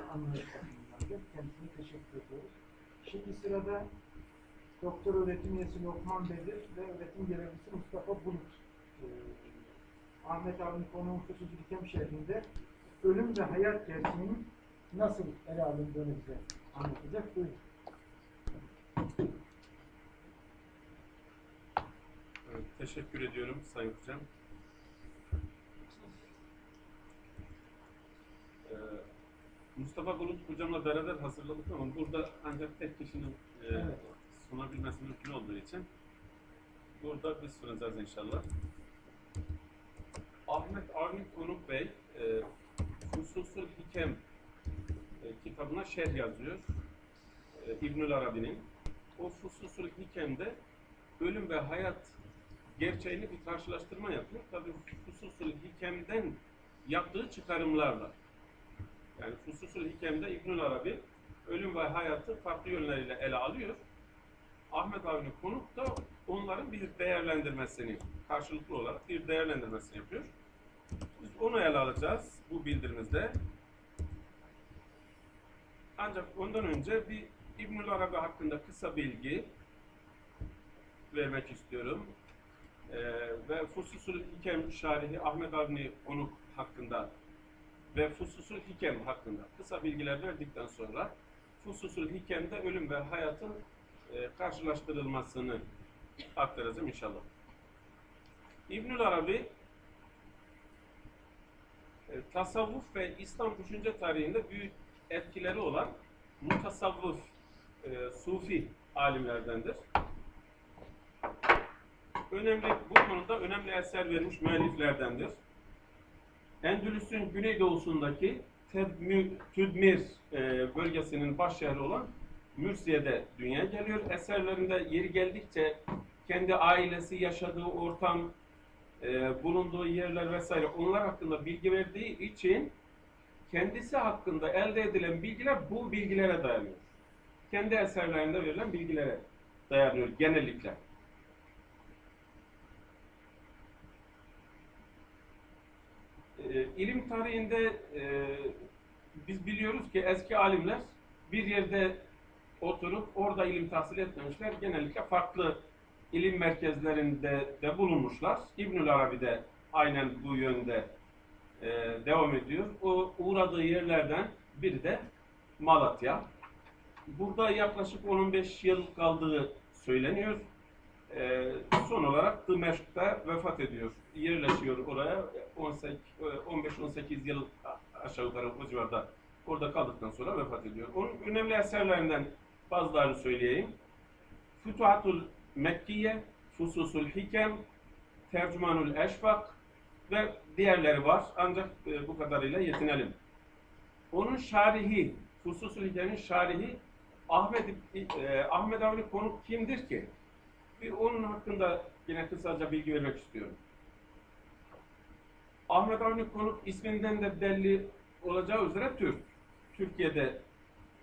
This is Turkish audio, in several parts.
anlayış bakımından da kendisine teşekkür ediyoruz. Şimdi sırada Doktor Öğretim Üyesi Lokman Bedir ve Öğretim Görevlisi Mustafa Bulut. Ee, Ahmet Avni konuğun Kutucu Dikem şehrinde ölüm ve hayat gerçeğinin nasıl ele alındığını bize anlatacak. Buyurun. Evet, teşekkür ediyorum Sayın Hocam. Ee, Mustafa Bulut hocamla beraber hazırladık ama burada ancak tek kişinin e, Evet. sunabilmesi mümkün olduğu için burada biz sunacağız inşallah. Ahmet Avni Konuk Bey e, Fususul Hikem e, kitabına şerh yazıyor. E, İbnül Arabi'nin. O Fususul Hikem'de ölüm ve hayat gerçeğini bir karşılaştırma yapıyor. Tabii Fususul Hikem'den yaptığı çıkarımlarla. Yani Fususul Hikem'de İbnül Arabi ölüm ve hayatı farklı yönleriyle ele alıyor. Ahmet Avni Konuk da onların bir değerlendirmesini, karşılıklı olarak bir değerlendirmesini yapıyor. Biz onu ele alacağız bu bildirimizde. Ancak ondan önce bir İbnül Arabi hakkında kısa bilgi vermek istiyorum. Ee, ve Fususul Hikem Şarihi Ahmet Avni Onuk hakkında ve Fususul Hikem hakkında kısa bilgiler verdikten sonra Fususul Hikem'de ölüm ve hayatın e, karşılaştırılmasını aktaracağım inşallah. İbnül Arabi e, tasavvuf ve İslam düşünce tarihinde büyük etkileri olan mutasavvıf, e, sufi alimlerdendir. Önemli, bu konuda önemli eser vermiş müelliflerdendir. Endülüs'ün güneydoğusundaki Tedmü, Tüdmir e, bölgesinin baş şehri olan Mürsiye'de dünyaya geliyor. Eserlerinde yeri geldikçe kendi ailesi, yaşadığı ortam, e, bulunduğu yerler vesaire onlar hakkında bilgi verdiği için kendisi hakkında elde edilen bilgiler bu bilgilere dayanıyor. Kendi eserlerinde verilen bilgilere dayanıyor genellikle. E, ilim tarihinde e, biz biliyoruz ki eski alimler bir yerde oturup orada ilim tahsil etmemişler. Genellikle farklı ilim merkezlerinde de bulunmuşlar. İbnül Arabi de aynen bu yönde e, devam ediyor. O uğradığı yerlerden biri de Malatya. Burada yaklaşık 15 yıl kaldığı söyleniyor. E, son olarak Dımeşk'te vefat ediyor. Yerleşiyor oraya. 15-18 yıl aşağı yukarı o civarda orada kaldıktan sonra vefat ediyor. Onun önemli eserlerinden bazılarını söyleyeyim. Fütuhatul Mekkiye, Fususul Hikem, Tercümanul Eşfak ve diğerleri var. Ancak e, bu kadarıyla yetinelim. Onun şarihi, Fususul Hikem'in şarihi Ahmet, e, Ahmet Avni Konuk kimdir ki? Bir onun hakkında yine kısaca bilgi vermek istiyorum. Ahmet Avni Konuk isminden de belli olacağı üzere Türk. Türkiye'de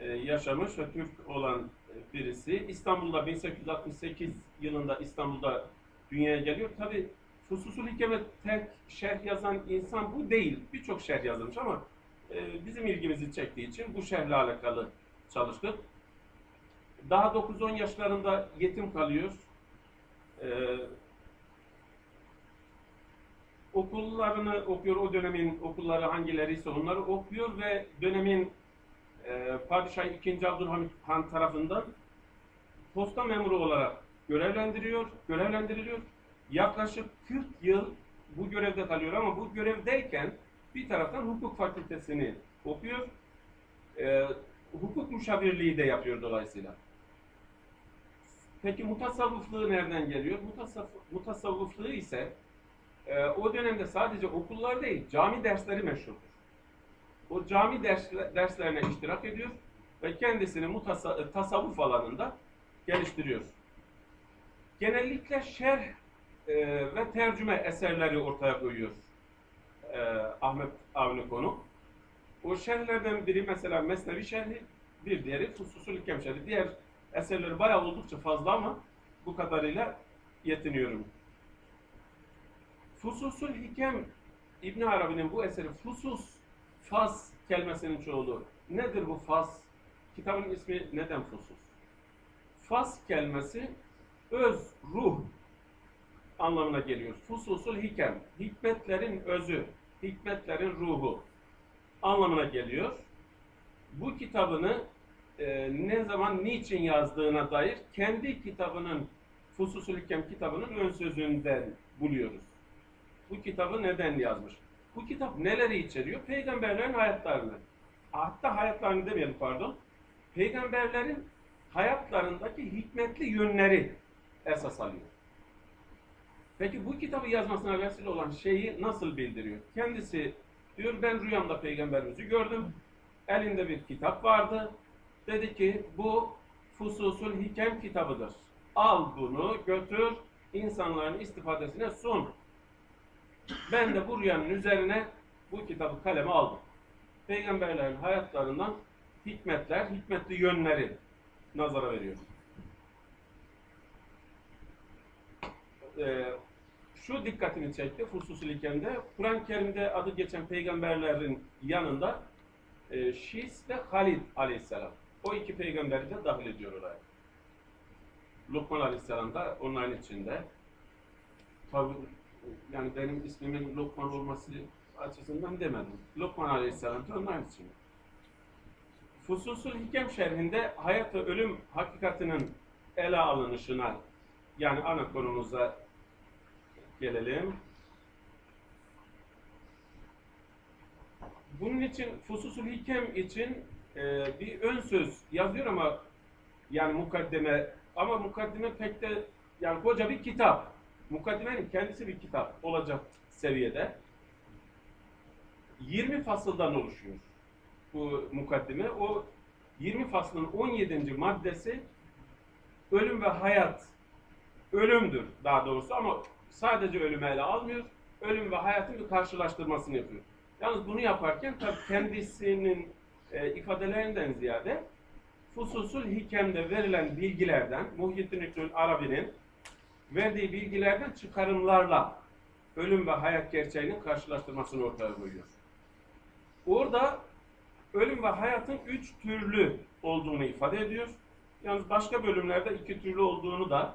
e, yaşamış ve Türk olan e, birisi. İstanbul'da 1868 yılında İstanbul'da dünyaya geliyor. Tabi Fususul Hikem'e tek şerh yazan insan bu değil. Birçok şerh yazılmış ama e, bizim ilgimizi çektiği için bu şerhle alakalı çalıştık. Daha 9-10 yaşlarında yetim kalıyor. E, okullarını okuyor. O dönemin okulları hangileriyse onları okuyor ve dönemin e, Padişah 2. Abdülhamit Han tarafından posta memuru olarak görevlendiriyor, görevlendiriliyor. Yaklaşık 40 yıl bu görevde kalıyor ama bu görevdeyken bir taraftan hukuk fakültesini okuyor. E, hukuk müşavirliği de yapıyor dolayısıyla. Peki mutasavvıflığı nereden geliyor? Mutasavvuf, mutasavvıflığı ise e, o dönemde sadece okullar değil, cami dersleri meşhurdur. O cami dersle, derslerine iştirak ediyor ve kendisini mutasa, tasavvuf alanında geliştiriyor. Genellikle şerh e, ve tercüme eserleri ortaya koyuyor e, Ahmet Avni Konu. O şerhlerden biri mesela Mesnevi şerhi, bir diğeri Fususul Hikkem şerhi. Diğer eserleri bayağı oldukça fazla ama bu kadarıyla yetiniyorum. Fususul Hikem İbn Arabi'nin bu eseri fusus faz kelimesinin çoğulu nedir bu fas? Kitabın ismi neden fusus? Fas kelimesi öz, ruh anlamına geliyor. Fususul hikem, hikmetlerin özü, hikmetlerin ruhu anlamına geliyor. Bu kitabını e, ne zaman, niçin yazdığına dair kendi kitabının, Fususul Hikem kitabının ön sözünden buluyoruz. Bu kitabı neden yazmış? Bu kitap neleri içeriyor? Peygamberlerin hayatlarını. Hatta hayatlarını demeyelim pardon. Peygamberlerin hayatlarındaki hikmetli yönleri esas alıyor. Peki bu kitabı yazmasına vesile olan şeyi nasıl bildiriyor? Kendisi diyor ben rüyamda peygamberimizi gördüm. Elinde bir kitap vardı. Dedi ki bu Fususul Hikem kitabıdır. Al bunu götür insanların istifadesine sun. Ben de bu rüyanın üzerine bu kitabı kaleme aldım. Peygamberlerin hayatlarından hikmetler, hikmetli yönleri nazara veriyor. Ee, şu dikkatini çekti Fususul Hikem'de. Kur'an-ı Kerim'de adı geçen peygamberlerin yanında e, Şis ve Halid aleyhisselam. O iki peygamberi de dahil ediyor oraya. Lokman aleyhisselam da onların içinde. Tabi yani benim ismimin Lokman olması açısından demedim. Lokman aleyhisselam da onların içinde. Fususul Hikem şerhinde hayat ve ölüm hakikatinin ele alınışına yani ana konumuza gelelim. Bunun için Fususul Hikem için e, bir ön söz yazıyor ama yani mukaddeme ama mukaddime pek de yani koca bir kitap. Mukaddimenin kendisi bir kitap olacak seviyede. 20 fasıldan oluşuyor bu mukaddime. O 20 faslın 17. maddesi ölüm ve hayat ölümdür daha doğrusu ama sadece ölümü ele almıyor. Ölüm ve hayatın bir karşılaştırmasını yapıyor. Yalnız bunu yaparken tabii kendisinin e, ifadelerinden ziyade Fususul Hikem'de verilen bilgilerden, Muhyiddin İbnül Arabi'nin verdiği bilgilerden çıkarımlarla ölüm ve hayat gerçeğinin karşılaştırmasını ortaya koyuyor. Orada ölüm ve hayatın üç türlü olduğunu ifade ediyor. Yalnız başka bölümlerde iki türlü olduğunu da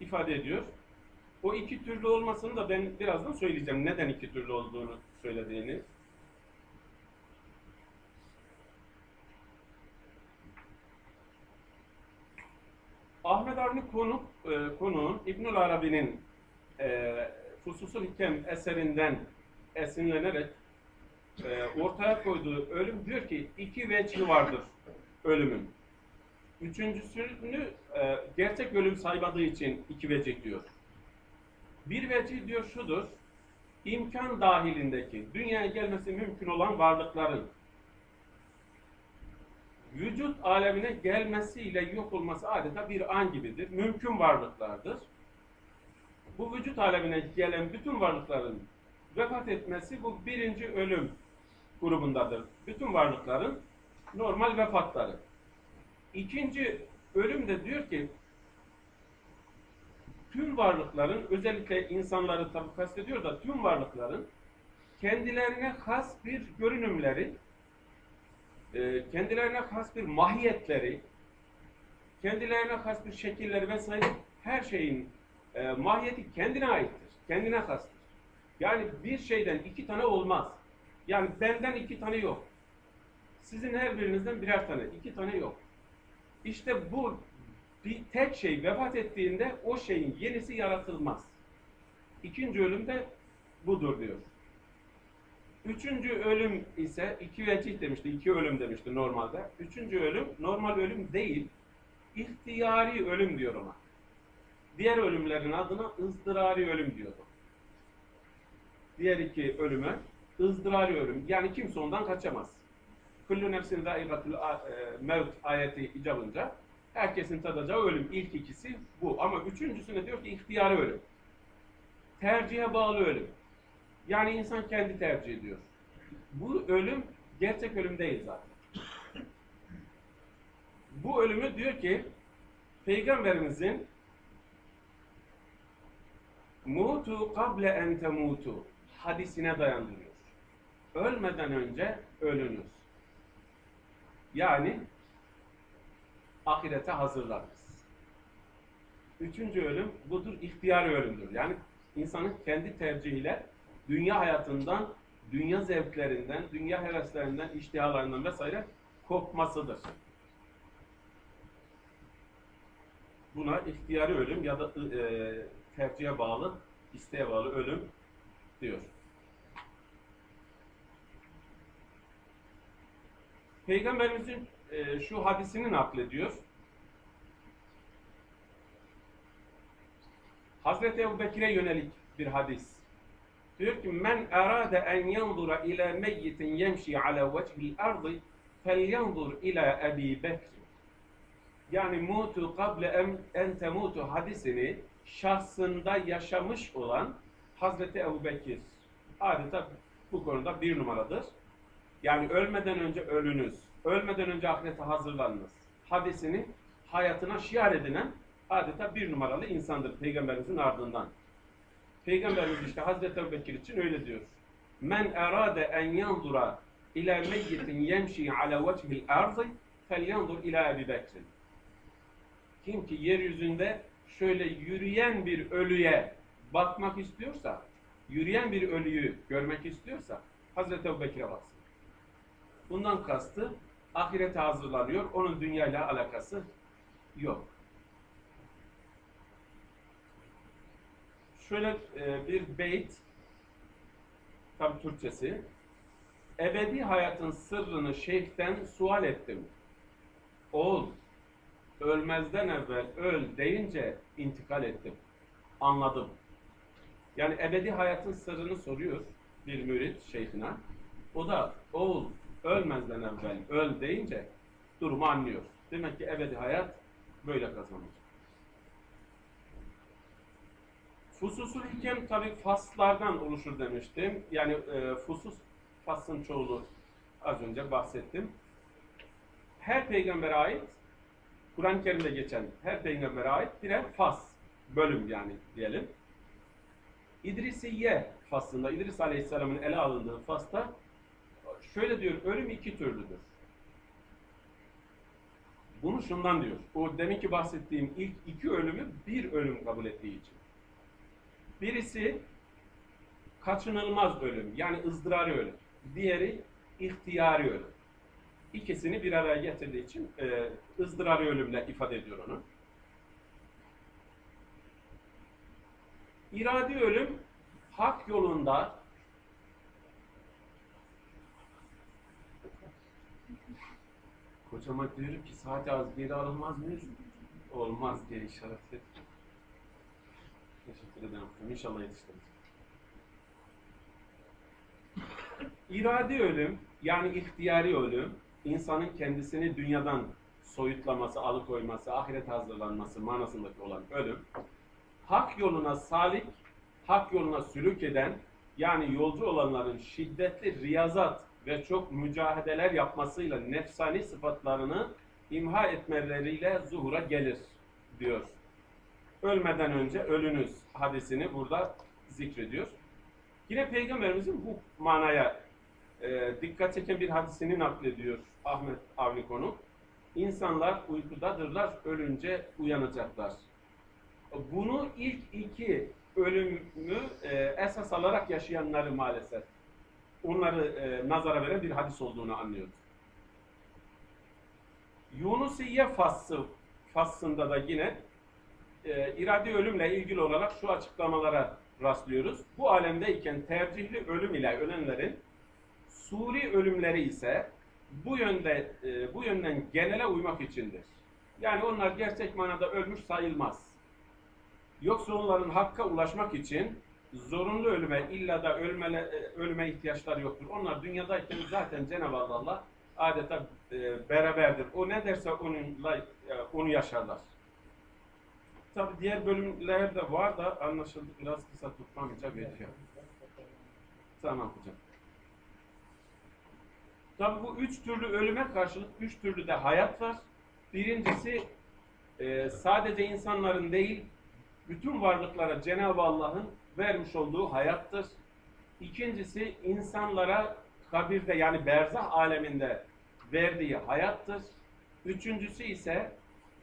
ifade ediyor. O iki türlü olmasını da ben birazdan söyleyeceğim. Neden iki türlü olduğunu söylediğini. Avni Konuk, e, konuğun İbnül Arabi'nin e, Fususul Hikem eserinden esinlenerek e, ortaya koyduğu ölüm diyor ki iki vechi vardır ölümün. Üçüncüsünü e, gerçek ölüm saymadığı için iki vecih diyor. Bir vecih diyor şudur, imkan dahilindeki, dünyaya gelmesi mümkün olan varlıkların vücut alemine gelmesiyle yok olması adeta bir an gibidir. Mümkün varlıklardır. Bu vücut alemine gelen bütün varlıkların vefat etmesi bu birinci ölüm grubundadır. Bütün varlıkların normal vefatları. İkinci ölüm de diyor ki tüm varlıkların özellikle insanları tabi kastediyor da tüm varlıkların kendilerine has bir görünümleri e, kendilerine has bir mahiyetleri kendilerine has bir şekilleri vesaire her şeyin e, mahiyeti kendine aittir. Kendine hastır. Yani bir şeyden iki tane olmaz. Yani benden iki tane yok. Sizin her birinizden birer tane, iki tane yok. İşte bu bir tek şey vefat ettiğinde o şeyin yenisi yaratılmaz. İkinci ölüm de budur diyor. Üçüncü ölüm ise iki vecih demişti, iki ölüm demişti normalde. Üçüncü ölüm normal ölüm değil, ihtiyari ölüm diyor ona. Diğer ölümlerin adına ızdırari ölüm diyordu. Diğer iki ölüme ızdırari ölüm. Yani kimse ondan kaçamaz. Kullu nefsin zâikatul mevt ayeti icabınca herkesin tadacağı ölüm. İlk ikisi bu. Ama üçüncüsüne diyor ki ihtiyari ölüm. Tercihe bağlı ölüm. Yani insan kendi tercih ediyor. Bu ölüm gerçek ölüm değil zaten. Bu ölümü diyor ki Peygamberimizin mutu kable en temutu hadisine dayandırıyor. Ölmeden önce ölünüz. Yani ahirete hazırlanırız. Üçüncü ölüm budur, ihtiyari ölümdür. Yani insanın kendi tercihiyle dünya hayatından, dünya zevklerinden, dünya heveslerinden, iştihalarından vesaire kopmasıdır. Buna ihtiyari ölüm ya da e, tercihe bağlı, isteğe bağlı ölüm diyor. Peygamberimizin e, şu hadisini naklediyor. Hazreti Ebu Bekir'e yönelik bir hadis. Diyor ki men arada en yanzura ila meyyitin yemşi ala vechil ardı felyanzur ila Ebi Bekir. Yani mutu kable en temutu hadisini şahsında yaşamış olan Hazreti Ebu Bekir adeta bu konuda bir numaradır. Yani ölmeden önce ölünüz, ölmeden önce ahirete hazırlanınız. Hadisini hayatına şiar edinen adeta bir numaralı insandır Peygamberimizin ardından. Peygamberimiz işte Hazreti Ebu Bekir için öyle diyor. Men erade en yanzura ila meyyitin yemşi ala vechil ardı felyanzur ila Ebi Bekir. Kim ki yeryüzünde şöyle yürüyen bir ölüye bakmak istiyorsa, yürüyen bir ölüyü görmek istiyorsa Hazreti Ebu Bekir'e baksın. Bundan kastı ahirete hazırlanıyor. Onun dünyayla alakası yok. Şöyle e, bir beyt tabi Türkçesi ebedi hayatın sırrını şeyhten sual ettim. Oğul ölmezden evvel öl deyince intikal ettim. Anladım. Yani ebedi hayatın sırrını soruyor bir mürit şeyhine. O da oğul ölmezden evvel öl deyince durumu anlıyor. Demek ki ebedi hayat böyle kazanır. Fususul hikem tabi faslardan oluşur demiştim. Yani e, fusus faslın çoğulu az önce bahsettim. Her peygambere ait Kur'an-ı Kerim'de geçen her peygambere ait birer fas, bölüm yani diyelim. İdrisiye faslında, İdris Aleyhisselam'ın ele alındığı fasta şöyle diyor, ölüm iki türlüdür. Bunu şundan diyor, o deminki bahsettiğim ilk iki ölümü bir ölüm kabul ettiği için. Birisi kaçınılmaz ölüm, yani ızdırarı ölüm. Diğeri ihtiyari ölüm. İkisini bir araya getirdiği için e, ızdırarı ölümle ifade ediyor onu. İradi ölüm hak yolunda Kocama diyorum ki saati az geri alınmaz mıyız? Olmaz diye işaret et. Teşekkür ederim. İnşallah yetiştiririz. İradi ölüm yani ihtiyari ölüm insanın kendisini dünyadan soyutlaması, alıkoyması, ahiret hazırlanması manasındaki olan ölüm, hak yoluna salik, hak yoluna sülük eden, yani yolcu olanların şiddetli riyazat ve çok mücahedeler yapmasıyla nefsani sıfatlarını imha etmeleriyle zuhura gelir diyor. Ölmeden önce ölünüz hadisini burada zikrediyor. Yine Peygamberimizin bu manaya e, dikkat çeken bir hadisini naklediyor Ahmet Avni konu. İnsanlar uykudadırlar, ölünce uyanacaklar. Bunu ilk iki ölümü e, esas alarak yaşayanları maalesef onları e, nazara veren bir hadis olduğunu anlıyoruz. Yunusiye fassı fassında da yine e, iradi ölümle ilgili olarak şu açıklamalara rastlıyoruz. Bu alemdeyken tercihli ölüm ile ölenlerin suri ölümleri ise bu yönde e, bu yönden genele uymak içindir. Yani onlar gerçek manada ölmüş sayılmaz. Yoksa onların hakka ulaşmak için zorunlu ölüme illa da ölmele, e, ölüme ihtiyaçları yoktur. Onlar dünyadayken zaten Cenab-ı Allah'la adeta e, beraberdir. O ne derse onunla e, onu yaşarlar. Tabi diğer bölümler de var da anlaşıldı biraz kısa tutmam icap ediyor. Tamam hocam. Tabi bu üç türlü ölüme karşılık üç türlü de hayat var. Birincisi e, sadece insanların değil, bütün varlıklara Cenab-ı Allah'ın vermiş olduğu hayattır. İkincisi insanlara kabirde yani berzah aleminde verdiği hayattır. Üçüncüsü ise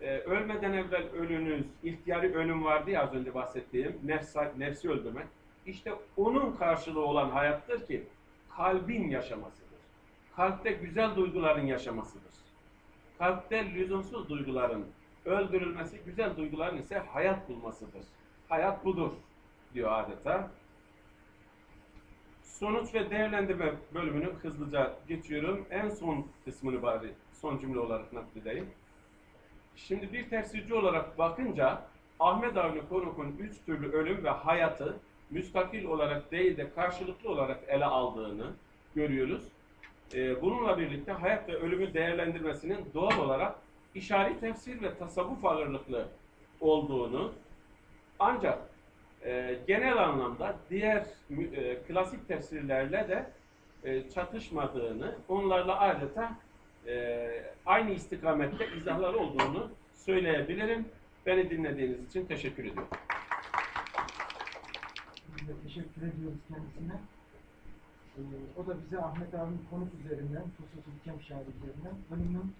e, ölmeden evvel ölünüz, ihtiyari ölüm vardı ya az önce bahsettiğim, nefsi, nefsi öldürmek. İşte onun karşılığı olan hayattır ki kalbin yaşamasıdır. Kalpte güzel duyguların yaşamasıdır. Kalpte lüzumsuz duyguların öldürülmesi, güzel duyguların ise hayat bulmasıdır. Hayat budur diyor adeta. Sonuç ve değerlendirme bölümünü hızlıca geçiyorum. En son kısmını bari son cümle olarak nakledeyim. Şimdi bir tefsirci olarak bakınca Ahmet Avni Konuk'un üç türlü ölüm ve hayatı müstakil olarak değil de karşılıklı olarak ele aldığını görüyoruz. Ee, bununla birlikte hayat ve ölümü değerlendirmesinin doğal olarak işari tefsir ve tasavvuf ağırlıklı olduğunu ancak e, genel anlamda diğer e, klasik tefsirlerle de e, çatışmadığını, onlarla adeta e, aynı istikamette izahlar olduğunu söyleyebilirim. Beni dinlediğiniz için teşekkür ediyorum. Biz de teşekkür ediyoruz kendisine. Ee, o da bize Ahmet abinin konuk üzerinden, Fusus Hüküm Şairi üzerinden ölümün